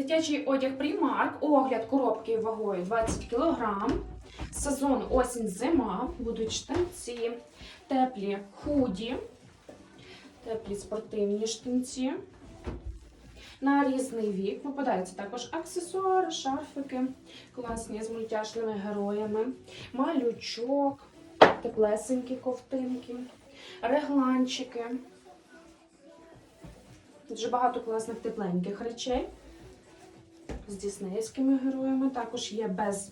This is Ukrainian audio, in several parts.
Дитячий одяг Primark, огляд коробки вагою 20 кг. Сезон осінь-зима. Будуть штанці, теплі худі, теплі спортивні штанці. На різний вік попадаються також аксесуари, шарфики, класні з мультяшними героями, малючок, теплесенькі ковтинки, регланчики. Дуже багато класних тепленьких речей з діснеївськими героями. Також є без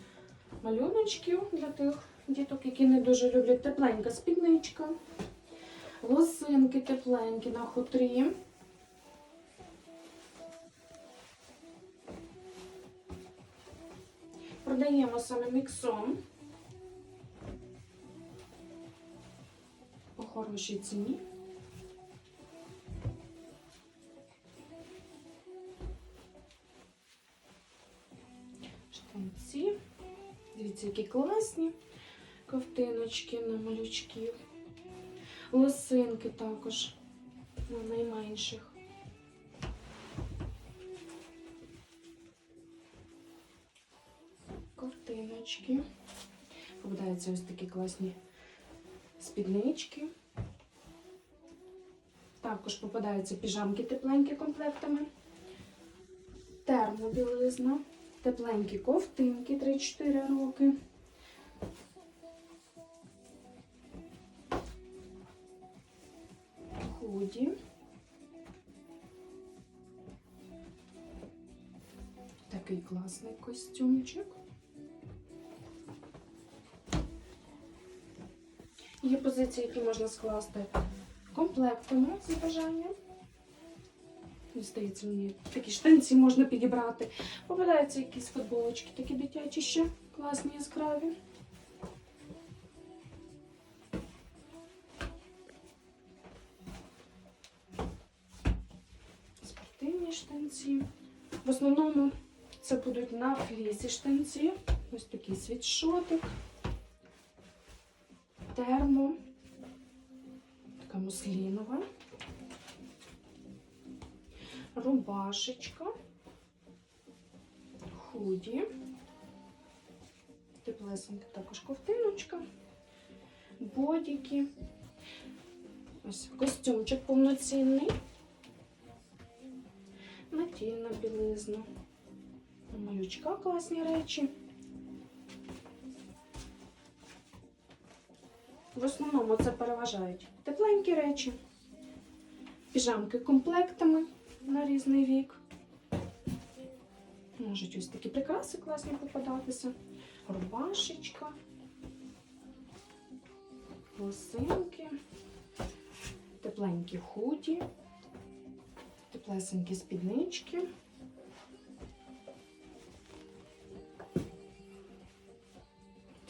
малюночків для тих діток, які не дуже люблять тепленька спідничка, лосинки тепленькі на хутрі. Продаємо саме міксом. По хорошій ціні. Дивіться, які класні ковтиночки на малючків. Лосинки також на найменших. Ковтиночки. Попадаються ось такі класні спіднички. Також попадаються піжамки тепленькі комплектами. Термобілизна. Тепленькі ковтинки 3-4 роки. Худі. Такий класний костюмчик. Є позиції, які можна скласти комплектами за бажанням. Здається, мені такі штанці можна підібрати. Попадаються якісь футболочки, такі дитячі ще класні, яскраві. Спортивні штанці. В основному це будуть на флісі штанці. Ось такий світшотик, термо, така муслінова. Рубашечка, худі, теплесенька також ковтиночка, бодіки, ось костюмчик повноцінний, натільна білизна, малючка класні речі. В основному це переважають тепленькі речі, піжамки комплектами на різний вік. Можуть ось такі прикраси класні попадатися. Рубашечка, лосинки, тепленькі худі, теплесенькі спіднички.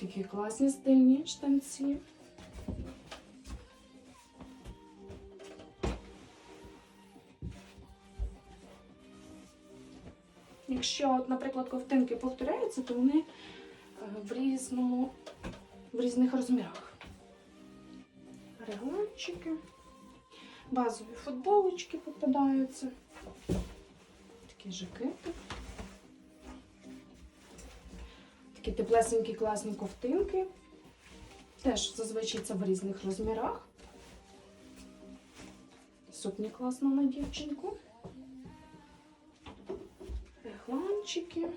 Такі класні стильні штанці. Якщо, наприклад, ковтинки повторяються, то вони е, в різному, в різних розмірах. Регланчики, базові футболочки попадаються, такі жакети, такі теплесенькі класні ковтинки. Теж зазвичай це в різних розмірах. Сукня класна на дівчинку. Регланчики.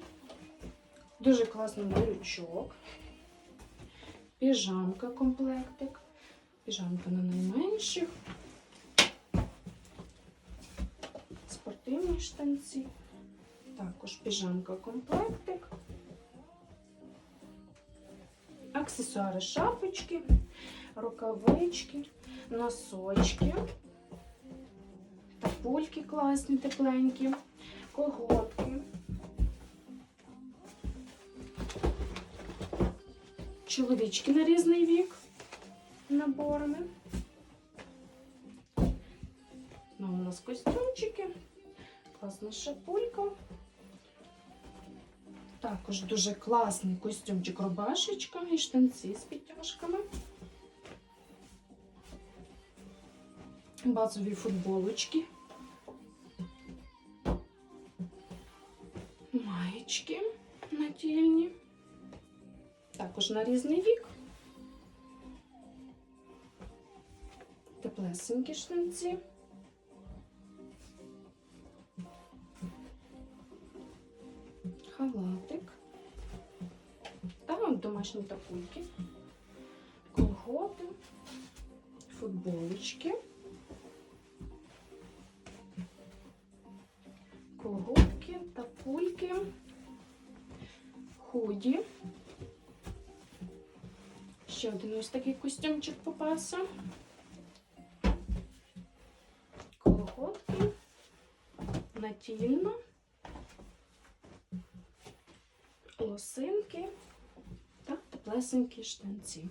Дуже класний малючок. Піжамка комплектик. Піжамка на найменших. Спортивні штанці. Також піжамка комплектик. Аксесуари шапочки, рукавички, носочки. Тапульки класні, тепленькі, колготки. Чоловічки на різний вік наборами. Ну, у нас костюмчики, класна шапулька. Також дуже класний костюмчик рубашечка і штанці з підтяжками. Базові футболочки. маєчки натільні. Також на різний вік. Теплесенькі штанці. Халатик. Та домашні тапульки. Колготи. Футболочки. Колготки, тапульки. Худі. Ще один ось такий костюмчик попався. Колготки. Натільно. Лосинки та теплесенькі штанці.